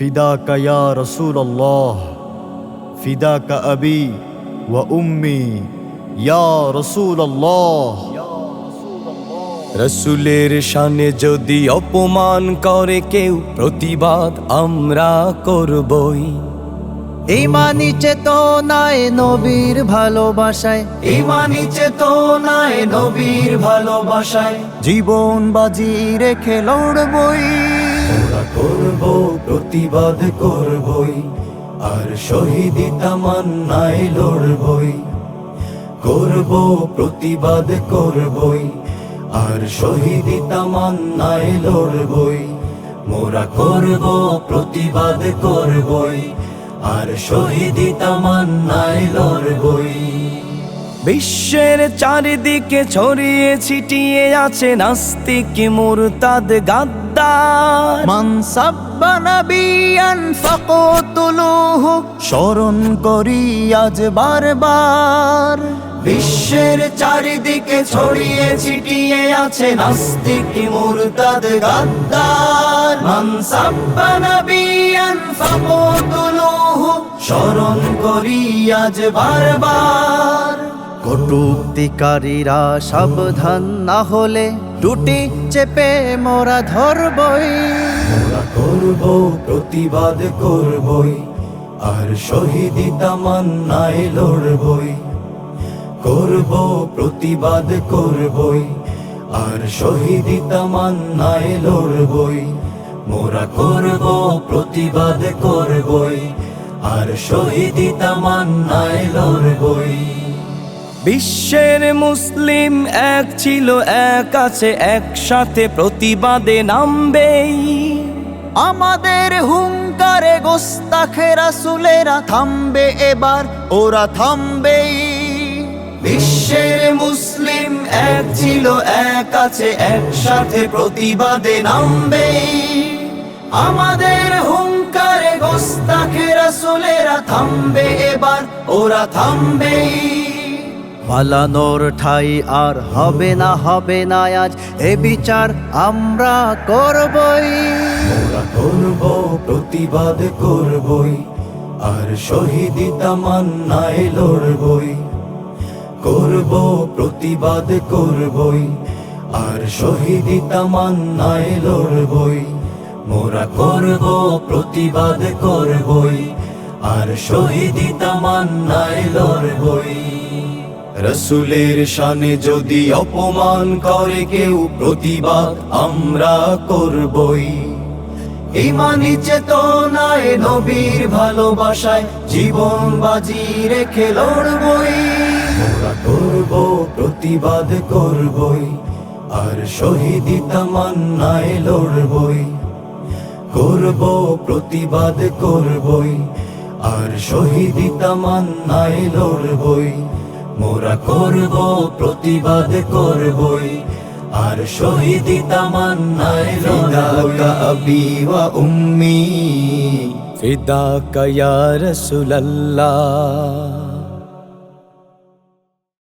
ফিদাকা ইয়া রসুল্লাহ ফিদাকা আবি ওয়া উম্মি ইয়া রসুল্লাহ রসুলের শানে যদি অপমান করে কেউ প্রতিবাদ আমরা করবই। ইমানি চেতনায় নবীর ভালোবাসায়। ইমানি চেতনায় নবীর ভালোবাসায়। জীবন বাজি রেখে লড়বই। আমরা করব, প্রতিবাদ করবই, আর শহীদি তামান্নায় লড়বই। করব, প্রতিবাদ করবই, আর শহীদি তামান্নায় লড়বই। মোরা করব, প্রতিবাদ করবই, আর শহীদি তামান্নায় লড়বই। বিশ্বের চারিদিকে ছড়িয়ে ছিটিয়ে আছে নাস্তিক মুরতাদ গাদ্দার। মান সাব্বা নবিয়ান ফাকতুলুহু স্মরণ করি আজ বারবার। বিশ্বের চারিদিকে ছড়িয়ে ছিটিয়ে আছে নাস্তিক মুরতাদ গাদ্দার। মান সাব্বা নবিয়ান ফাকতুলুহু স্মরণ করি আজ বারবার। কটুক্তিকারীরা সাবধান না হলে টুটি চেপে মোরা ধরবই। করব, প্রতিবাদ করবই, আর শহীদি তামান্নায় লড়বই। করব, প্রতিবাদ করবই, আর শহীদি তামান্নায় লড়বই। মোরা করব, প্রতিবাদ করবই, আর শহীদি তামান্নায় লড়বই। বিশ্বের মুসলিম এক ছিল এক আছে একসাথে প্রতিবাদে নামবেই। আমাদের হুঙ্কারে গোস্তাখে রাসুলেরা থামবে এবার ওরা থামবেই। বিশ্বের মুসলিম এক ছিল এক আছে একসাথে প্রতিবাদে নামবেই। আমাদের হুঙ্কারে গোস্তাখে রাসুলেরা থামবে এবার ওরা থামবেই। পালানোর ঠাই আর হবে না হবে না আজ। এ বিচার আমরা করবই। করব, প্রতিবাদ করবই, আর শহীদি তামান্নায় লড়বই। করব, প্রতিবাদ করবই, আর শহীদি তামান্নায় লড়বই। মোরা করব, প্রতিবাদ করবই, আর শহীদি তামান্নায় লড়বই। রসুলের শানে যদি অপমান করে কেউ, প্রতিবাদ আমরা করবই। ইমানি চেতনায়, নবীর ভালোবাসায় জীবন বাজি রেখে লড়বই। করব, প্রতিবাদ করবই, আর শহীদি তামান্নায় লড়বই। করব, প্রতিবাদ করবই, আর শহীদি তামান্নায় লড়বই। মোরা করব প্রতিবাদ করবই। আর শহীদি তামান্নায় লড়বই আবি ওয়া উম্মি। ফিদাকা ইয়া রাসূলুল্লাহ।